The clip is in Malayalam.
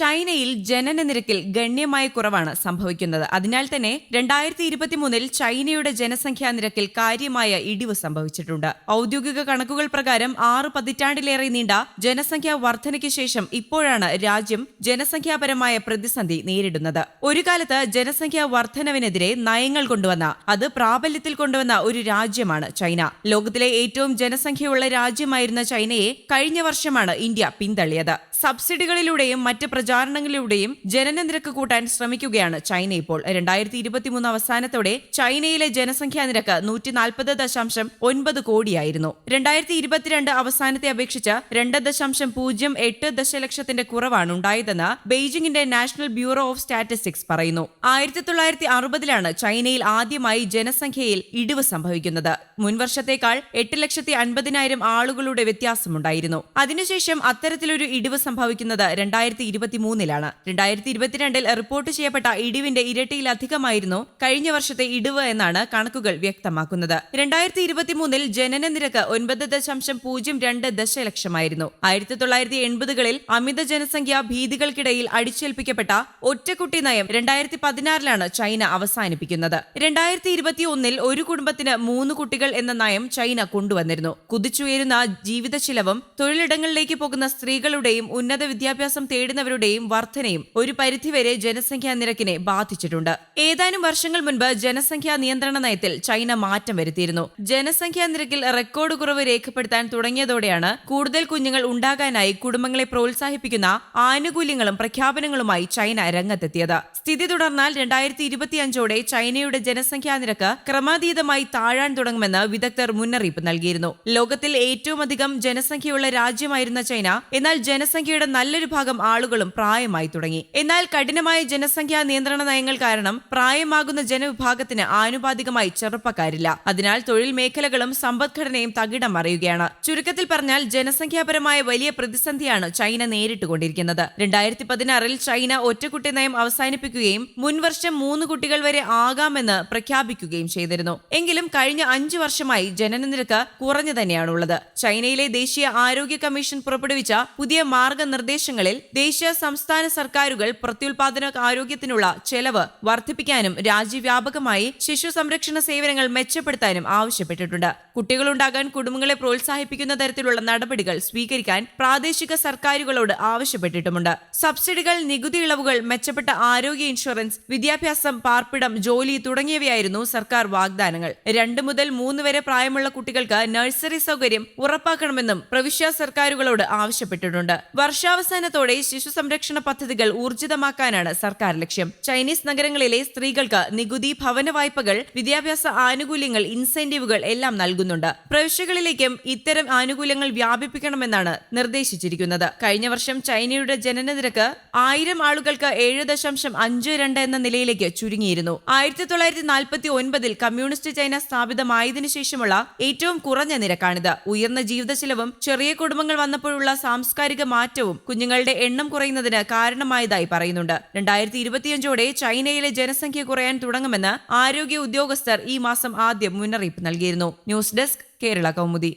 ചൈനയിൽ ജനന നിരക്കിൽ ഗണ്യമായ കുറവാണ് സംഭവിക്കുന്നത്. അതിനാൽ തന്നെ രണ്ടായിരത്തി ഇരുപത്തിമൂന്നിൽ ചൈനയുടെ ജനസംഖ്യാ നിരക്കിൽ കാര്യമായ ഇടിവ് സംഭവിച്ചിട്ടുണ്ട്. ഔദ്യോഗിക കണക്കുകൾ പ്രകാരം ആറ് പതിറ്റാണ്ടിലേറെ നീണ്ട ജനസംഖ്യാ വർധനയ്ക്ക് ശേഷം ഇപ്പോഴാണ് രാജ്യം ജനസംഖ്യാപരമായ പ്രതിസന്ധി നേരിടുന്നത്. ഒരു കാലത്ത് ജനസംഖ്യാ വർധനവിനെതിരെ നയങ്ങൾ കൊണ്ടുവന്ന അത് പ്രാബല്യത്തിൽ കൊണ്ടുവന്ന ഒരു രാജ്യമാണ് ചൈന. ലോകത്തിലെ ഏറ്റവും ജനസംഖ്യയുള്ള രാജ്യമായിരുന്ന ചൈനയെ കഴിഞ്ഞ വർഷമാണ് ഇന്ത്യ പിന്തള്ളിയത്. സബ്സിഡികളിലൂടെയും മറ്റ് പ്രചാരണങ്ങളിലൂടെയും ജനന നിരക്ക് കൂട്ടാൻ ശ്രമിക്കുകയാണ് ചൈന ഇപ്പോൾ. രണ്ടായിരത്തി ഇരുപത്തിമൂന്ന് അവസാനത്തോടെ ചൈനയിലെ ജനസംഖ്യാ നിരക്ക് നൂറ്റി നാൽപ്പത് ദശാംശം ഒൻപത് കോടിയായിരുന്നു. രണ്ടായിരത്തി ഇരുപത്തിരണ്ട് അവസാനത്തെ അപേക്ഷിച്ച് രണ്ട് ദശാംശം പൂജ്യം എട്ട് ദശലക്ഷത്തിന്റെ കുറവാണ് ഉണ്ടായതെന്ന് ബെയ്ജിംഗിന്റെ നാഷണൽ ബ്യൂറോ ഓഫ് സ്റ്റാറ്റിസ്റ്റിക്സ് പറയുന്നു. ആയിരത്തി തൊള്ളായിരത്തി അറുപതിലാണ് ചൈനയിൽ ആദ്യമായി ജനസംഖ്യയിൽ ഇടിവ് സംഭവിക്കുന്നത്. മുൻവർഷത്തേക്കാൾ എട്ട് ലക്ഷത്തി അൻപതിനായിരം ആളുകളുടെ വ്യത്യാസമുണ്ടായിരുന്നു. അതിനുശേഷം അത്തരത്തിലൊരു ഇടിവ് സംഭവിക്കുന്നത് രണ്ടായിരത്തി ഇരുപത്തിമൂന്നിലാണ്. രണ്ടായിരത്തി ഇരുപത്തിരണ്ടിൽ റിപ്പോർട്ട് ചെയ്യപ്പെട്ട ഇടിവിന്റെ ഇരട്ടിയിലധികമായിരുന്നു കഴിഞ്ഞ വർഷത്തെ ഇടിവ് എന്നാണ് കണക്കുകൾ വ്യക്തമാക്കുന്നത്. രണ്ടായിരത്തി ഇരുപത്തിമൂന്നിൽ ജനന നിരക്ക് ഒൻപത് ദശാംശം പൂജ്യം രണ്ട് ദശലക്ഷമായിരുന്നു. ആയിരത്തി തൊള്ളായിരത്തി എൺപതുകളിൽ അമിത ജനസംഖ്യ ഭീതികൾക്കിടയിൽ അടിച്ചേൽപ്പിക്കപ്പെട്ട ഒറ്റക്കുട്ടി നയം രണ്ടായിരത്തി പതിനാറിലാണ് ചൈന അവസാനിപ്പിക്കുന്നത്. രണ്ടായിരത്തി ഇരുപത്തി ഒന്നിൽ ഒരു കുടുംബത്തിന് മൂന്ന് കുട്ടികൾ എന്ന നയം ചൈന കൊണ്ടുവന്നിരുന്നു. കുതിച്ചുയരുന്ന ജീവിത ചിലവും തൊഴിലിടങ്ങളിലേക്ക് പോകുന്ന സ്ത്രീകളുടെയും ഉന്നത വിദ്യാഭ്യാസം തേടുന്നവരുടെയും വർധനയും ഒരു പരിധിവരെ ജനസംഖ്യാ നിരക്കിനെ ബാധിച്ചിട്ടുണ്ട്. ഏതാനും വർഷങ്ങൾ മുൻപ് ജനസംഖ്യാ നിയന്ത്രണ നയത്തിൽ ചൈന മാറ്റം വരുത്തിയിരുന്നു. ജനസംഖ്യാ നിരക്കിൽ റെക്കോർഡ് കുറവ് രേഖപ്പെടുത്താൻ തുടങ്ങിയതോടെയാണ് കൂടുതൽ കുഞ്ഞുങ്ങൾ ഉണ്ടാകാനായി കുടുംബങ്ങളെ പ്രോത്സാഹിപ്പിക്കുന്ന ആനുകൂല്യങ്ങളും പ്രഖ്യാപനങ്ങളുമായി ചൈന രംഗത്തെത്തിയത്. സ്ഥിതി തുടർന്നാൽ രണ്ടായിരത്തി ഇരുപത്തിയഞ്ചോടെ ചൈനയുടെ ജനസംഖ്യാ നിരക്ക് ക്രമാതീതമായി താഴാൻ തുടങ്ങുമെന്ന് വിദഗ്ധർ മുന്നറിയിപ്പ് നൽകിയിരുന്നു. ലോകത്തിൽ ഏറ്റവും അധികം ജനസംഖ്യയുള്ള രാജ്യമായിരുന്ന ചൈന എന്നാൽ ജനസംഖ്യയുടെ നല്ലൊരു ഭാഗം ആളുകളും പ്രായമായി തുടങ്ങി. എന്നാൽ കഠിനമായ ജനസംഖ്യാ നിയന്ത്രണ നയങ്ങൾ കാരണം പ്രായമാകുന്ന ജനവിഭാഗത്തിന് ആനുപാതികമായി ചെറുപ്പക്കാരില്ല. അതിനാൽ തൊഴിൽ മേഖലകളും സമ്പദ്ഘടനയും തകിടം മറിയുകയാണ്. ചുരുക്കത്തിൽ പറഞ്ഞാൽ ജനസംഖ്യാപരമായ വലിയ പ്രതിസന്ധിയാണ് ചൈന നേരിട്ടുകൊണ്ടിരിക്കുന്നത്. രണ്ടായിരത്തി പതിനാറിൽ ചൈന ഒറ്റക്കുട്ടി നയം അവസാനിപ്പിക്കുകയും മുൻവർഷം മൂന്ന് കുട്ടികൾ വരെ ആകാമെന്ന് പ്രഖ്യാപിക്കുകയും ചെയ്തിരുന്നു. എങ്കിലും കഴിഞ്ഞ അഞ്ചു വർഷമായി ജനനനിരക്ക് കുറഞ്ഞു തന്നെയാണുള്ളത്. ചൈനയിലെ ദേശീയ ആരോഗ്യ കമ്മീഷൻ പുറപ്പെടുവിച്ച പുതിയ മാർഗനിർദ്ദേശങ്ങളിൽ ദേശീയ സംസ്ഥാന സർക്കാരുകൾ പ്രത്യുൽപാദന ആരോഗ്യത്തിനുള്ള ചെലവ് വർദ്ധിപ്പിക്കാനും രാജ്യവ്യാപകമായി ശിശു സംരക്ഷണ സേവനങ്ങൾ മെച്ചപ്പെടുത്താനും ആവശ്യപ്പെട്ടിട്ടുണ്ട്. കുട്ടികളുണ്ടാകാൻ കുടുംബങ്ങളെ പ്രോത്സാഹിപ്പിക്കുന്ന തരത്തിലുള്ള നടപടികൾ സ്വീകരിക്കാൻ പ്രാദേശിക സർക്കാരുകളോട് ആവശ്യപ്പെട്ടിട്ടുമുണ്ട്. സബ്സിഡികൾ നികുതി ഇളവുകൾ മെച്ചപ്പെട്ട ആരോഗ്യ ഇൻഷുറൻസ് വിദ്യാഭ്യാസം പാർപ്പിടം ജോലി തുടങ്ങിയവയായിരുന്നു സർക്കാർ വാഗ്ദാനങ്ങൾ. രണ്ട് മുതൽ മൂന്ന് വരെ പ്രായമുള്ള കുട്ടികൾക്ക് നഴ്സറി സൗകര്യം ഉറപ്പാക്കണമെന്നും പ്രവിശ്യ സർക്കാരുകളോട് ആവശ്യപ്പെട്ടിട്ടുണ്ട്. വർഷാവസാനത്തോടെ ശിശു സംരക്ഷണ പദ്ധതികൾ ഊർജിതമാക്കാനാണ് സർക്കാർ ലക്ഷ്യം. ചൈനീസ് നഗരങ്ങളിലെ സ്ത്രീകൾക്ക് നികുതി ഭവന വായ്പകൾ വിദ്യാഭ്യാസ ആനുകൂല്യങ്ങൾ ഇൻസെന്റീവുകൾ എല്ലാം നൽകുന്നുണ്ട്. പ്രവിശ്യകളിലേക്കും ഇത്തരം ആനുകൂല്യങ്ങൾ വ്യാപിപ്പിക്കണമെന്നാണ് നിർദ്ദേശിച്ചിരിക്കുന്നത്. കഴിഞ്ഞ വർഷം ചൈനയുടെ ജനനനിരക്ക് ആയിരം ആളുകൾക്ക് ഏഴ് ദശാംശം അഞ്ച് രണ്ട് എന്ന നിലയിലേക്ക് ചുരുങ്ങിയിരുന്നു. ആയിരത്തി തൊള്ളായിരത്തി നാൽപ്പത്തി ഒൻപതിൽ കമ്മ്യൂണിസ്റ്റ് ചൈന സ്ഥാപിതമായതിനു ശേഷമുള്ള ഏറ്റവും കുറഞ്ഞ നിരക്കാണിത്. ഉയർന്ന ജീവിത ചെലവും ചെറിയ കുടുംബങ്ങൾ വന്നപ്പോഴുള്ള സാംസ്കാരിക മാറ്റവും കുഞ്ഞുങ്ങളുടെ എണ്ണം കുറയുന്നതിന് കാരണമായതായി പറയുന്നുണ്ട്. രണ്ടായിരത്തി ഇരുപത്തിയഞ്ചോടെ ചൈനയിലെ ജനസംഖ്യ കുറയാൻ തുടങ്ങുമെന്ന് ആരോഗ്യ ഉദ്യോഗസ്ഥർ ഈ മാസം ആദ്യം മുന്നറിയിപ്പ് നൽകിയിരുന്നു. News desk Kerala Kaumudi.